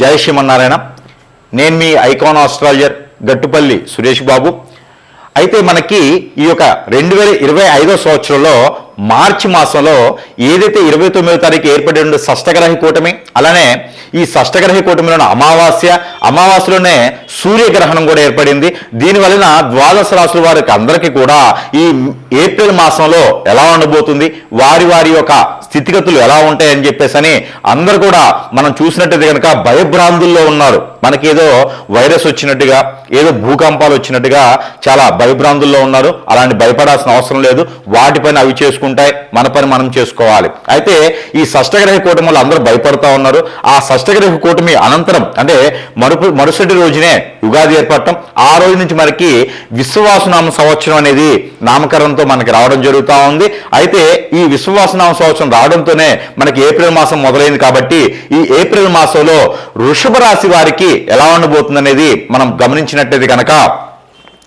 జై శ్రీమన్నారాయణ నేను మీ ఐకాన్ ఆస్ట్రాలజర్ గట్టుపల్లి సురేష్ బాబు. అయితే మనకి ఈ యొక్క రెండు వేల ఇరవై ఐదో సంవత్సరంలో మార్చి మాసంలో ఏదైతే ఇరవై తొమ్మిదో తారీఖు ఏర్పడి ఉండే షష్టగ్రహ కూటమి అలానే ఈ షష్టగ్రహ కూటమిలోని అమావాస్య అమావాస్యలోనే సూర్యగ్రహణం కూడా ఏర్పడింది. దీని వలన ద్వాదశ రాసుల వారికి అందరికీ కూడా ఈ ఏప్రిల్ మాసంలో ఎలా ఉండబోతుంది? వారి వారి యొక్క స్థితిగతులు ఎలా ఉంటాయని చెప్పేసి అని అందరూ కూడా మనం చూసినట్టయితే కనుక భయభ్రాంతుల్లో ఉన్నారు. మనకి ఏదో వైరస్ వచ్చినట్టుగా ఏదో భూకంపాలు వచ్చినట్టుగా చాలా భయభ్రాంతుల్లో ఉన్నారు. అలాంటి భయపడాల్సిన అవసరం లేదు. వాటి పని అవి చేసుకుంటాయి. మన పని మనం చేసుకోవాలి. అయితే ఈ షష్టగ్రహ కూటమి వల్ల అందరూ భయపడతా ఉన్నారు. ఆ షష్టగ్రహ కూటమి అనంతరం అంటే మరుపు మరుసటి రోజునే ఉగాది ఏర్పడటం ఆ రోజు నుంచి మనకి విశ్వవాసనామ సంవత్సరం అనేది నామకరణంతో మనకి రావడం జరుగుతూ ఉంది. అయితే ఈ విశ్వవాసనామ సంవత్సరం రావడంతోనే మనకి ఏప్రిల్ మాసం మొదలైంది కాబట్టి ఈ ఏప్రిల్ మాసంలో వృషభ రాశి వారికి ఎలా ఉండబోతుంది అనేది మనం గమనించినట్లయితే కనుక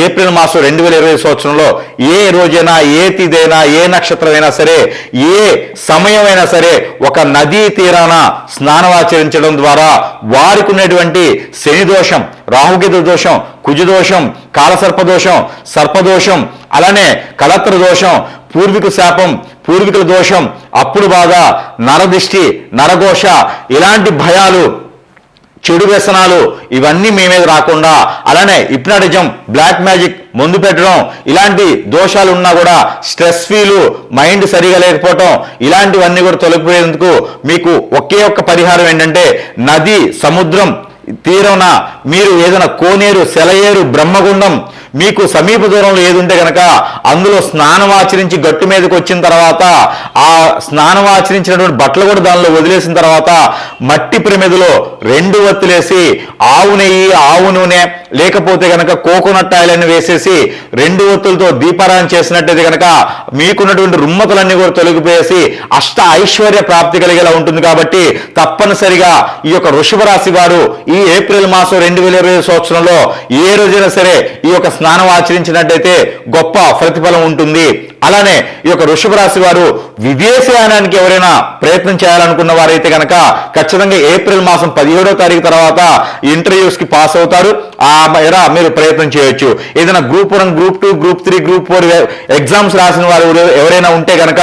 ఏప్రిల్ మాసం రెండు వేల ఇరవై సంవత్సరంలో ఏ రోజైనా ఏ తిదైనా ఏ నక్షత్రమైనా సరే ఏ సమయమైనా సరే ఒక నదీ తీరాన స్నానమాచరించడం ద్వారా వారికి ఉన్నటువంటి శని దోషం రాహుకేతు దోషం కుజదోషం కాలసర్పదోషం సర్పదోషం అలానే కలత్ర దోషం పూర్వీకు శాపం పూర్వీకుల దోషం అప్పుడు బాధ నరదిష్టి నరఘోష ఇలాంటి భయాలు చెడు వ్యసనాలు ఇవన్నీ మీ మీద రాకుండా అలానే హిప్నాటిజం బ్లాక్ మ్యాజిక్ ముందు పెట్టడం ఇలాంటి దోషాలు ఉన్నా కూడా స్ట్రెస్ ఫీలు మైండ్ సరిగా లేకపోవటం ఇలాంటివన్నీ కూడా తొలగిపోయేందుకు మీకు ఒకే ఒక్క పరిహారం ఏంటంటే నది సముద్రం తీరన మీరు ఏదైనా కోనేరు సెలయేరు బ్రహ్మగుండం మీకు సమీప దూరంలో ఏదుంటే గనక అందులో స్నానం ఆచరించి గట్టు మీదకి వచ్చిన తర్వాత ఆ స్నానం ఆచరించినటువంటి బట్టలు కూడా దానిలో వదిలేసిన తర్వాత మట్టి ప్రమిదలో రెండు వత్తులేసి ఆవు నెయ్యి ఆవు నూనె లేకపోతే గనక కోకోనట్ ఆయిల్ అని వేసేసి రెండు ఒత్తులతో దీపారాయణ చేసినట్టయితే గనక మీకున్నటువంటి రుమ్మతులన్నీ కూడా తొలగిపోయేసి అష్ట ఐశ్వర్య ప్రాప్తి కలిగేలా ఉంటుంది కాబట్టి తప్పనిసరిగా ఈ యొక్క వృషభ రాశి వారు ఈ ఈ ఏప్రిల్ మాసం రెండు వేల ఇరవై సంవత్సరంలో ఏ రోజైనా సరే ఈ యొక్క స్నానం ఆచరించినట్టయితే గొప్ప ప్రతిఫలం ఉంటుంది. అలానే ఈ యొక్క వృషభ రాశి వారు విదేశయానానికి ఎవరైనా ప్రయత్నం చేయాలనుకున్న వారైతే కనుక ఖచ్చితంగా ఏప్రిల్ మాసం పదిహేడో తారీఖు తర్వాత ఇంటర్వ్యూస్కి పాస్ అవుతారు. ఆ మేర మీరు ప్రయత్నం చేయొచ్చు. ఏదైనా group one group two group three group four exams రాసిన వారు ఎవరైనా ఉంటే కనుక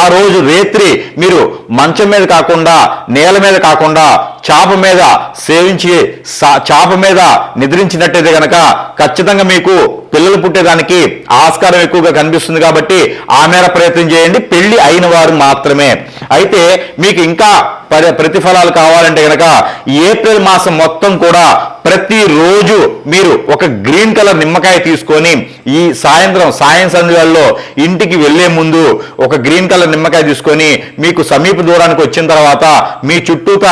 ఆ రోజు రేత్రి మీరు మంచం మీద కాకుండా నేల మీద కాకుండా చాప మీద సేవించి సా- చాప మీద నిద్రించినట్టయితే గనక ఖచ్చితంగా మీకు పిల్లలు పుట్టేదానికి ఆస్కారం ఎక్కువగా కనిపిస్తుంది కాబట్టి ఆ మేర ప్రయత్నం చేయండి. పెళ్ళి అయిన వారు మాత్రమే. అయితే మీకు ఇంకా ప్రతిఫలాలు కావాలంటే కనుక ఏప్రిల్ మాసం మొత్తం కూడా ప్రతిరోజు మీరు ఒక గ్రీన్ కలర్ నిమ్మకాయ తీసుకొని ఈ సాయంత్రం సాయం సంధ్యలో ఇంటికి వెళ్ళే ముందు ఒక గ్రీన్ కలర్ నిమ్మకాయ తీసుకొని మీకు సమీప దూరానికి వచ్చిన తర్వాత మీ చుట్టూత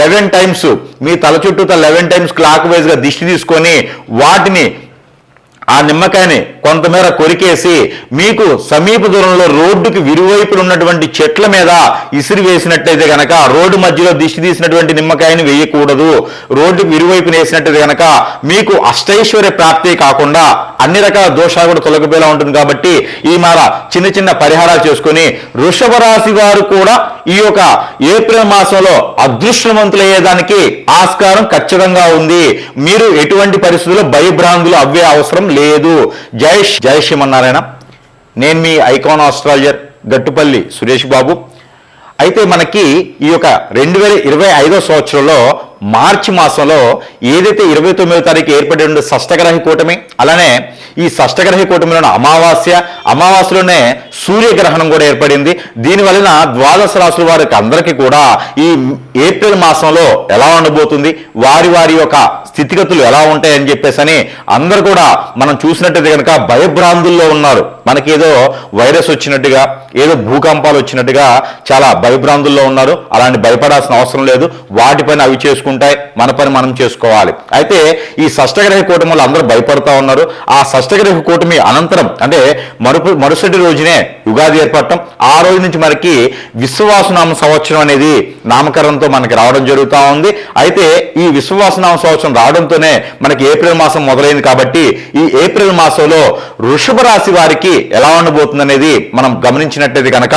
లెవెన్ టైమ్స్ మీ తల చుట్టూత లెవెన్ టైమ్స్ క్లాక్ వైజ్గా దిష్టి తీసుకొని వాటిని ఆ నిమ్మకాయని కొంతమేర కొరికేసి మీకు సమీప దూరంలో రోడ్డుకి విరువైపులు ఉన్నటువంటి చెట్ల మీద ఇసిరి వేసినట్టయితే గనక రోడ్డు మధ్యలో దిష్టి తీసినటువంటి నిమ్మకాయని వేయకూడదు. రోడ్డుకి విరువైపున వేసినట్లయితే గనక మీకు అష్టైశ్వర్య ప్రాప్తి కాకుండా అన్ని రకాల దోషాలు కూడా తొలగిపోయేలా ఉంటుంది కాబట్టి ఈ మాల చిన్న చిన్న పరిహారాలు చేసుకుని వృషభ రాశి వారు కూడా ఈ యొక్క ఏప్రిల్ మాసంలో అదృష్టవంతులయ్యేదానికి ఆస్కారం ఖచ్చితంగా ఉంది. మీరు ఎటువంటి పరిస్థితుల్లో భయభ్రాంతులు అవ్వే అవసరం లేదు. జై శ్రీ- జై శ్రీమన్నారాయణ నేను మీ ఐకాన్ ఆస్ట్రాలజర్ గట్టుపల్లి సురేష్ బాబు. అయితే మనకి ఈ యొక్క రెండు వేల ఇరవై ఐదో సంవత్సరంలో మార్చి మాసంలో ఏదైతే ఇరవై తొమ్మిదో తారీఖు ఏర్పడిన షష్టగ్రహి కూటమి అలానే ఈ షష్టగ్రహ కూటమిలోని అమావాస్య అమావాస్యలోనే సూర్యగ్రహణం కూడా ఏర్పడింది. దీని వలన ద్వాదశ రాసుల వారికి అందరికీ కూడా ఈ ఏప్రిల్ మాసంలో ఎలా ఉండబోతుంది? వారి వారి యొక్క స్థితిగతులు ఎలా ఉంటాయని చెప్పేసి అని కూడా మనం చూసినట్టయితే కనుక భయభ్రాంతుల్లో ఉన్నారు. మనకేదో వైరస్ వచ్చినట్టుగా ఏదో భూకంపాలు వచ్చినట్టుగా చాలా భయభ్రాంతుల్లో ఉన్నారు. అలాంటి భయపడాల్సిన అవసరం లేదు. వాటి పని అవి చేసుకుంటాయి. మన పని మనం చేసుకోవాలి. అయితే ఈ షష్టగ్రహ కూటమి వల్ల అందరూ భయపడతా ఉన్నారు. ఆ షష్టగ్రహ కూటమి అనంతరం అంటే మరుపు మరుసటి రోజునే ఉగాది ఏర్పడటం ఆ రోజు నుంచి మనకి విశ్వవాసనామ సంవత్సరం అనేది నామకరణంతో మనకి రావడం జరుగుతూ ఉంది. అయితే ఈ విశ్వవాసనామ సంవత్సరం రావడంతోనే మనకి ఏప్రిల్ మాసం మొదలైంది కాబట్టి ఈ ఏప్రిల్ మాసంలో వృషభ రాశి వారికి ఎలా ఉండబోతుంది అనేది మనం గమనించినట్లయితే కనుక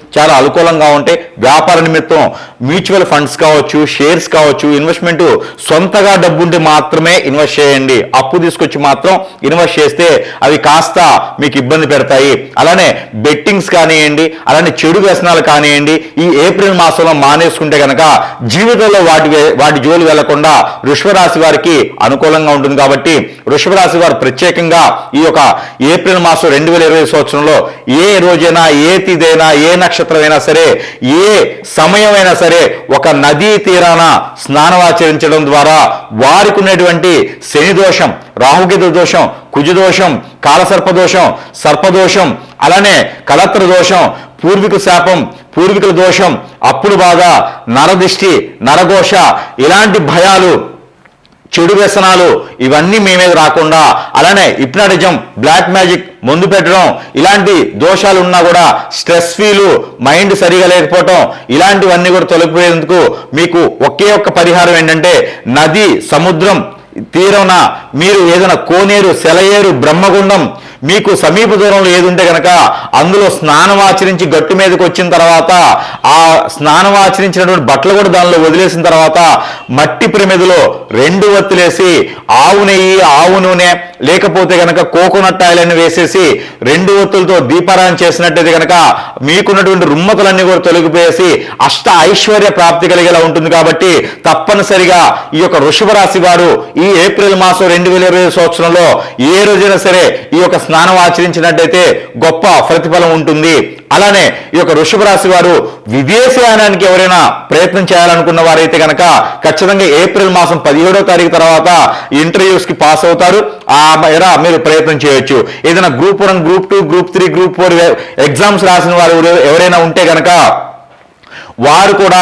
చాలా అనుకూలంగా ఉంటాయి వ్యాపార నిమిత్తం మ్యూచువల్ ఫండ్స్ కావచ్చు షేర్స్ కావచ్చు ఇన్వెస్ట్మెంట్ సొంతగా డబ్బు ఉంటే మాత్రమే ఇన్వెస్ట్ చేయండి. అప్పు తీసుకొచ్చి మాత్రం ఇన్వెస్ట్ చేస్తే అవి కాస్త మీకు ఇబ్బంది పెడతాయి. అలానే బెట్టింగ్స్ కానివ్వండి అలానే చెడు వ్యసనాలు కానివ్వండి ఈ ఏప్రిల్ మాసంలో మానేసుకుంటే కనుక జీవితంలో వాటి వాటి జోలు వెళ్ళకుండా వృషభరాశి వారికి అనుకూలంగా ఉంటుంది కాబట్టి వృషభరాశి వారు ప్రత్యేకంగా ఈ యొక్క ఏప్రిల్ మాసం రెండు వేల ఇరవై సంవత్సరంలో ఏ రోజైనా ఏ తిదైనా ఏ నక్షత్రం నక్షత్రమైనా సరే ఏ సమయమైనా సరే ఒక నదీ తీరాన స్నానమాచరించడం ద్వారా వారికి ఉన్నటువంటి శని దోషం రాహుకేతు దోషం కుజదోషం కాలసర్పదోషం సర్పదోషం అలానే కలత్ర దోషం పూర్వీకు శాపం పూర్వీకుల దోషం అప్పుడు బాధ నరదిష్టి నరఘోష ఇలాంటి భయాలు చెడు వ్యసనాలు ఇవన్నీ మీ మీద రాకుండా అలానే హిప్నాటిజం బ్లాక్ మ్యాజిక్ ముందు పెట్టడం ఇలాంటి దోషాలు ఉన్నా కూడా స్ట్రెస్ ఫీలు మైండ్ సరిగా లేకపోవటం ఇలాంటివన్నీ కూడా తొలగిపోయేందుకు మీకు ఒకే ఒక్క పరిహారం ఏంటంటే నది సముద్రం తీరన మీరు ఏదైనా కోనేరు సెలయేరు బ్రహ్మగుండం మీకు సమీప దూరంలో ఏది ఉంటే కనుక అందులో స్నానం ఆచరించి గట్టు మీదకి వచ్చిన తర్వాత ఆ స్నానం ఆచరించినటువంటి బట్టలు కూడా దానిలో వదిలేసిన తర్వాత మట్టి ప్రమిదలో రెండు వత్తులేసి ఆవు నెయ్యి ఆవు నూనె లేకపోతే కనుక కోకోనట్ ఆయిల్ అని వేసేసి రెండు ఒత్తులతో దీపారాయణ చేసినట్టయితే కనుక మీకున్నటువంటి రుమ్మతులన్నీ కూడా తొలగిపోయేసి అష్ట ఐశ్వర్య ప్రాప్తి కలిగేలా ఉంటుంది కాబట్టి తప్పనిసరిగా ఈ యొక్క వృషభ రాశి వారు ఈ ఏప్రిల్ మాసం రెండు వేల ఇరవై సంవత్సరంలో ఏ రోజైనా సరే ఈ యొక్క స్నానం ఆచరించినట్టయితే గొప్ప ప్రతిఫలం ఉంటుంది. అలానే ఈ యొక్క వృషభ రాశి వారు విదేశయానానికి ఎవరైనా ప్రయత్నం చేయాలనుకున్న వారైతే కనుక ఖచ్చితంగా ఏప్రిల్ మాసం పదిహేడో తారీఖు తర్వాత ఇంటర్వ్యూస్కి పాస్ అవుతారు. ఆ మేర మీరు ప్రయత్నం చేయొచ్చు. ఏదైనా group one group two group three group four exams రాసిన వారు ఎవరైనా ఉంటే కనుక వారు కూడా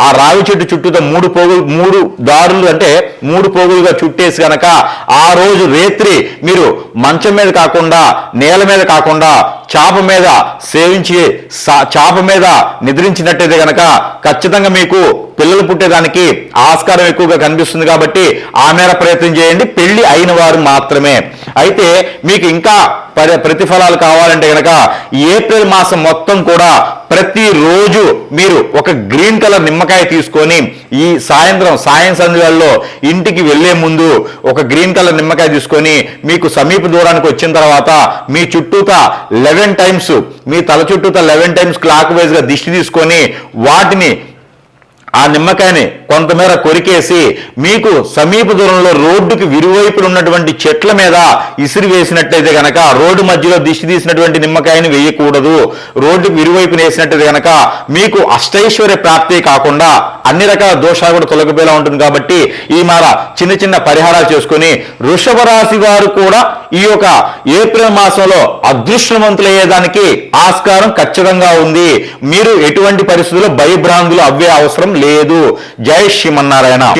ఆ రావి చెట్టు చుట్టూతో మూడు పోగులు మూడు దారులు అంటే మూడు పోగులుగా చుట్టేసి గనక ఆ రోజు రేత్రి మీరు మంచం మీద కాకుండా నేల మీద కాకుండా చాప మీద సేవించి సా- చాప మీద నిద్రించినట్టయితే గనక ఖచ్చితంగా మీకు పిల్లలు పుట్టేదానికి ఆస్కారం ఎక్కువగా కనిపిస్తుంది కాబట్టి ఆ మేర ప్రయత్నం చేయండి. పెళ్ళి అయిన వారు మాత్రమే. అయితే మీకు ఇంకా ప్రతిఫలాలు కావాలంటే గనక ఏప్రిల్ మాసం మొత్తం కూడా ప్రతిరోజు మీరు ఒక గ్రీన్ కలర్ నిమ్మకాయ తీసుకొని ఈ సాయంత్రం సాయం సంధ్యలలో ఇంటికి వెళ్ళే ముందు ఒక గ్రీన్ కలర్ నిమ్మకాయ తీసుకొని మీకు సమీప దూరానికి వచ్చిన తర్వాత మీ చుట్టూత లెవెన్ టైమ్స్ మీ తల చుట్టూ లెవెన్ టైమ్స్ క్లాక్ వైజ్గా దిష్టి తీసుకొని వాటిని ఆ నిమ్మకాయని కొంతమేర కొరికేసి మీకు సమీప దూరంలో రోడ్డుకి విరువైపులు ఉన్నటువంటి చెట్ల మీద ఇసిరి వేసినట్టయితే గనక రోడ్డు మధ్యలో దిష్టి తీసినటువంటి నిమ్మకాయని వేయకూడదు. రోడ్డుకి విరువైపున వేసినట్లయితే గనక మీకు అష్టైశ్వర్య ప్రాప్తి కాకుండా అన్ని రకాల దోషాలు కూడా తొలగిపోయేలా ఉంటుంది కాబట్టి ఈ మార చిన్న చిన్న పరిహారాలు చేసుకొని వృషభ రాశి వారు కూడా ఈ యొక్క ఏప్రిల్ మాసంలో అదృష్టవంతులయ్యేదానికి ఆస్కారం ఖచ్చితంగా ఉంది. మీరు ఎటువంటి పరిస్థితుల్లో భయభ్రాంతులు అవ్వే అవసరం లేదు. జై శ్రీమన్నారాయణ.